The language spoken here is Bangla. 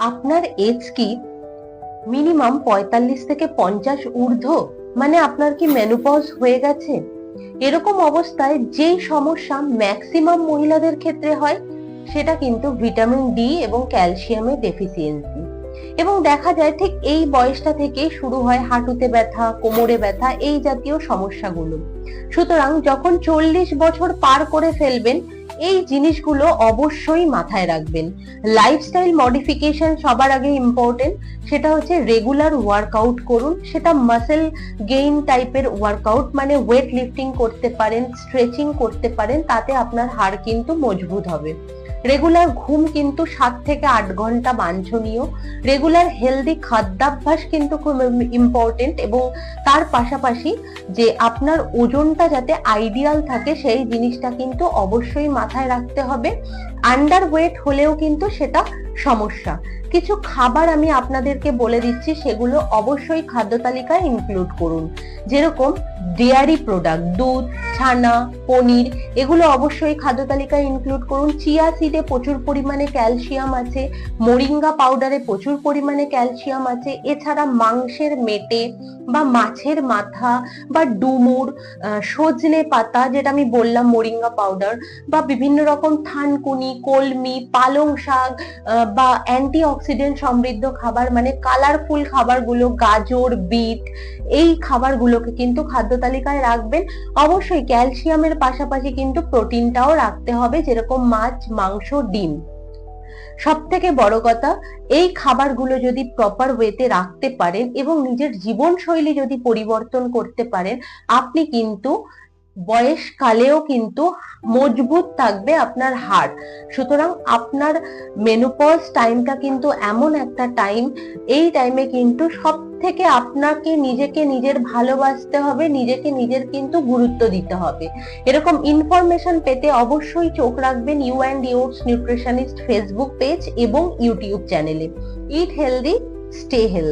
আপনার এজ কি? মিনিমাম পঁয়তাল্লিশ থেকে পঞ্চাশ ঊর্ধ্ব? মানে আপনার কি মেনোপজ হয়ে গেছে? এরকম অবস্থায় যেই সমস্যা ম্যাক্সিমাম মহিলাদের ক্ষেত্রে হয়, সেটা কিন্তু ভিটামিন ডি এবং ক্যালসিয়ামের ডেফিসিয়েন্সি এবং দেখা যায় ঠিক এই বয়সটা থেকেই শুরু হয় হাঁটুতে ব্যথা, কোমরে ব্যথা, এই জাতীয় সমস্যাগুলো। সুতরাং যখন চল্লিশ বছর পার করে ফেলবেন এই জিনিসগুলো অবশ্যই মাথায় রাখবেন। লাইফস্টাইল মডিফিকেশন সবার আগে ইম্পর্টেন্ট সেটা হচ্ছে রেগুলার ওয়ার্কআউট করুন। সেটা মাসেল গেইন টাইপের ওয়ার্কআউট মানে ওয়েট লিফটিং করতে পারেন স্ট্রেচিং করতে পারেন, তাতে আপনার হাড় কিন্তু মজবুত হবে। রেগুলার ঘুম কিন্তু সাত থেকে আট ঘণ্টা বাঞ্ছনীয়। রেগুলার হেলদি খাদ্যাভ্যাস কিন্তু খুব ইম্পর্টেন্ট এবং তার পাশাপাশি যে আপনার ওজনটা যাতে আইডিয়াল থাকে সেই জিনিসটা কিন্তু অবশ্যই মাথায় রাখতে হবে। আন্ডার ওয়েট হলেও কিন্তু সেটা সমস্যা। কিছু খাবার আমি আপনাদেরকে বলে দিচ্ছি, সেগুলো অবশ্যই খাদ্য তালিকায় ইনক্লুড করুন। যেরকম ডেয়ারি প্রোডাক্ট দুধ, ছানা, পনির, এগুলো অবশ্যই খাদ্য তালিকায় ইনক্লুড করুন। চিয়া সিডে প্রচুর পরিমাণে ক্যালসিয়াম আছে মোরিঙ্গা পাউডারে প্রচুর পরিমাণে ক্যালসিয়াম আছে, এছাড়া মাংসের মেটে বা মাছের মাথা বা ডুমুর সজনে পাতা যেটা আমি বললাম মোরিঙ্গা পাউডার বা বিভিন্ন রকম থানকুনি, কলমি, পালং শাক বা অ্যান্টি অক্সিডেন্ট সমৃদ্ধ খাবার মানে কালারফুল খাবারগুলো, গাজর, বিট, এই খাবারগুলোকে কিন্তু খাদ্য তালিকায় রাখবেন। অবশ্যই ক্যালসিয়ামের পাশাপাশি কিন্তু প্রোটিনটাও রাখতে হবে, যেরকম মাছ, মাংস, ডিম। সব থেকে বড় কথা, এই খাবারগুলো যদি প্রপার ওয়েতে রাখতে পারেন এবং নিজের জীবনশৈলী যদি পরিবর্তন করতে পারেন, আপনি কিন্তু বয়সকালেও কিন্তু মজবুত থাকবে আপনার হাড়। সুতরাং আপনার মেনোপজ টাইমটা কিন্তু এমন একটা টাইম এই টাইমে কিন্তু সব থেকে আপনাকে নিজেকে নিজের ভালোবাসতে হবে, নিজেকে নিজের কিন্তু গুরুত্ব দিতে হবে। এরকম ইনফরমেশন পেতে অবশ্যই চোখ রাখবেন you and yours nutritionist Facebook page এবং ইউটিউব চ্যানেলে ইট হেলদি স্টে হেলদি